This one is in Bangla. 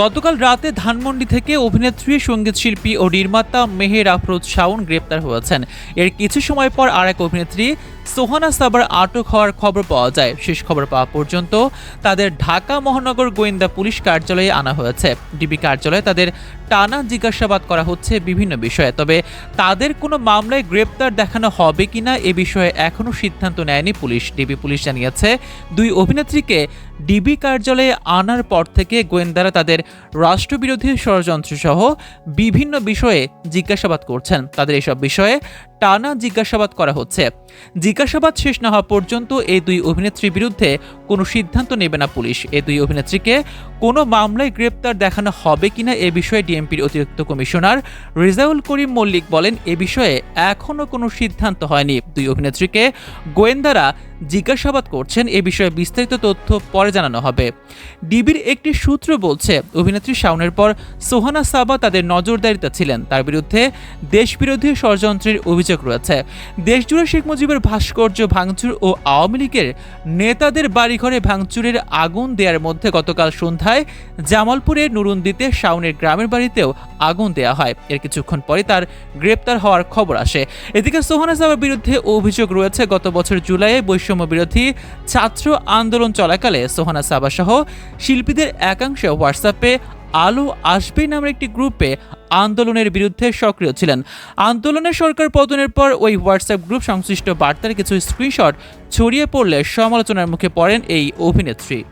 গতকাল রাতে ধানমন্ডি থেকে অভিনেত্রী, সংগীত শিল্পী ও নির্মাতা মেহের আফরোজ শাওন গ্রেপ্তার হয়েছেন। এর কিছু সময় পর আরেক অভিনেত্রী, সোহানা সাবার আটক হওয়ার খবর পাওয়া যায়। শেষ খবর পাওয়া পর্যন্ত তাদের ঢাকা মহানগর গোয়েন্দা পুলিশ কার্যালয়ে আনা হয়েছে। ডিবি কার্যালয়ে তাদের টানা জিজ্ঞাসাবাদ করা হচ্ছে বিভিন্ন বিষয়ে। তবে তাদের কোনো মামলায় গ্রেপ্তার দেখানো হবে কিনা এ বিষয়ে এখনও সিদ্ধান্ত নেয়নি পুলিশ। ডিবি পুলিশ জানিয়েছে, দুই অভিনেত্রীকে ডিবি কার্যালয়ে আনার পর থেকে গোয়েন্দারা তাদের রাষ্ট্রবিরোধী ষড়যন্ত্র সহ বিভিন্ন বিষয়ে জিজ্ঞাসাবাদ করছেন। তাদের এসব বিষয়ে টানা জিজ্ঞাসাবাদ করা হচ্ছে। জিজ্ঞাসাবাদ শেষ না হওয়া পর্যন্ত এই দুই অভিনেত্রীর বিরুদ্ধে কোনো সিদ্ধান্ত নেবে না পুলিশ। এই দুই অভিনেত্রীকে কোনো মামলায় গ্রেপ্তার দেখানো হবে কিনা এ বিষয়ে ডিএমপির অতিরিক্ত কমিশনার রেজাউল করিম মল্লিক বলেন, এ বিষয়ে এখনও কোনো সিদ্ধান্ত হয়নি। দুই অভিনেত্রীকে গোয়েন্দারা জিজ্ঞাসাবাদ করছেন এ বিষয়ে বিস্তারিত তথ্য পরে জানানো হবে। ডিবির একটি সূত্র বলছে, অভিনেত্রী শাওনের পর সোহানা সাবা তাদের নজরদারিতে ছিলেন। তার বিরুদ্ধে দেশবিরোধী ষড়যন্ত্রের অভিযোগ রয়েছে। দেশজুড়ে শেখ মুজিবের ভাস্কর্য ভাঙচুর ও আওয়ামী লীগের নেতাদের বাড়িঘরে ভাঙচুরের আগুন দেওয়ার মধ্যে গতকাল সন্ধ্যায় জামালপুরের নুরুন্দিতে শাওনের গ্রামের বাড়িতেও আগুন দেওয়া হয়। এর কিছুক্ষণ পরে তার গ্রেপ্তার হওয়ার খবর আসে। এদিকে সোহানা সাবার বিরুদ্ধে অভিযোগ রয়েছে, গত বছর জুলাইয়ে বৈষম্য বিরোধী ছাত্র আন্দোলন চলাকালে সোহানা সাবা সহ শিল্পীদের একাংশ হোয়াটসঅ্যাপে আলো আসবে নামের একটি গ্রুপে আন্দোলনের বিরুদ্ধে সক্রিয় ছিলেন। আন্দোলনের সরকার পতনের পর ওই হোয়াটসঅ্যাপ গ্রুপ সংশ্লিষ্ট বার্তার কিছু স্ক্রিনশট ছড়িয়ে পড়লে সমালোচনার মুখে পড়েন এই অভিনেত্রী।